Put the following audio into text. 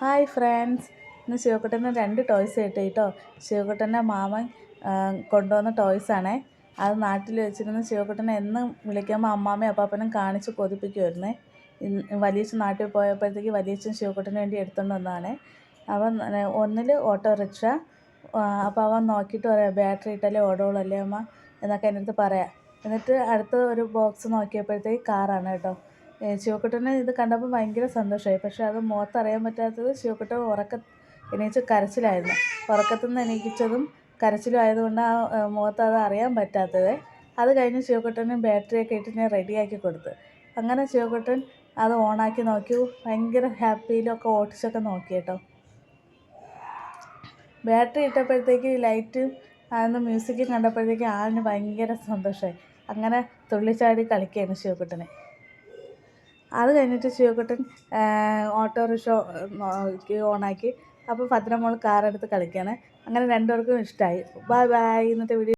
Hi friends. ഇന്ന് ശിവക്കുട്ടന് രണ്ട് toys കിട്ടി കേട്ടോ ശിവക്കുട്ടന്റെ മാമൻ കൊണ്ടുവന്ന ടോയ്സാണേ അത് നാട്ടിൽ വെച്ചിരുന്ന ശിവക്കുട്ടനെ എന്നും വിളിക്കുമ്പോൾ അമ്മാമ്മയും അപ്പാപ്പനും കാണിച്ച് കൊതിപ്പിക്കുമായിരുന്നേ വലിയച്ഛൻ നാട്ടിൽ പോയപ്പോഴത്തേക്ക് വലിയച്ഛൻ ശിവക്കുട്ടന് വേണ്ടി എടുത്തുകൊണ്ട് വന്നതാണേ. അവൻ ഒന്നിൽ ഓട്ടോറിക്ഷ അപ്പോൾ അവൻ നോക്കിയിട്ട് പറയാം ബാറ്ററി ഇട്ടല്ലേ ഓടുകയുള്ളൂ അല്ലേ അമ്മ? എന്നൊക്കെ എന്റെ അടുത്ത് പറയാം. എന്നിട്ട് അടുത്ത ഒരു ബോക്സ് നോക്കിയപ്പോഴത്തേക്ക് കാറാണ് കേട്ടോ. ശിവക്കുട്ടന് ഇത് കണ്ടപ്പോൾ ഭയങ്കര സന്തോഷമായി. പക്ഷേ അത് മുഖത്തറിയാൻ പറ്റാത്തത് ശിവക്കുട്ടൻ ഉറക്ക എണീച്ച് കരച്ചിലായിരുന്നു. ഉറക്കത്തു നിന്ന് എണീക്കിച്ചതും കരച്ചിലും ആയതുകൊണ്ട് ആ മുഖത്ത് അത് അറിയാൻ പറ്റാത്തത്. അത് കഴിഞ്ഞ് ശിവക്കുട്ടന് ബാറ്ററിയൊക്കെ ഇട്ട് ഞാൻ റെഡിയാക്കി കൊടുത്തു. അങ്ങനെ ശിവക്കുട്ടൻ അത് ഓണാക്കി നോക്കി. ഭയങ്കര ഹാപ്പിയിലൊക്കെ ഓട്ടിച്ചൊക്കെ നോക്കി കേട്ടോ. ബാറ്ററി ഇട്ടപ്പോഴത്തേക്ക് ലൈറ്റും അന്ന് മ്യൂസിക്കും കണ്ടപ്പോഴത്തേക്ക് ആളിന് ഭയങ്കര സന്തോഷമായി. അങ്ങനെ തുള്ളിച്ചാടി കളിക്കുകയാണ് ശിവക്കുട്ടനെ. അത് കഴിഞ്ഞിട്ട് ശിവക്കുട്ടൻ ഓട്ടോറിക്ഷ ഓണാക്കി. അപ്പോൾ ഭദ്രമോൾ കാറെടുത്ത് കളിക്കുകയാണ് അങ്ങനെ രണ്ടുപേർക്കും ഇഷ്ടമായി ബൈ ബൈ. ഇന്നത്തെ വീഡിയോ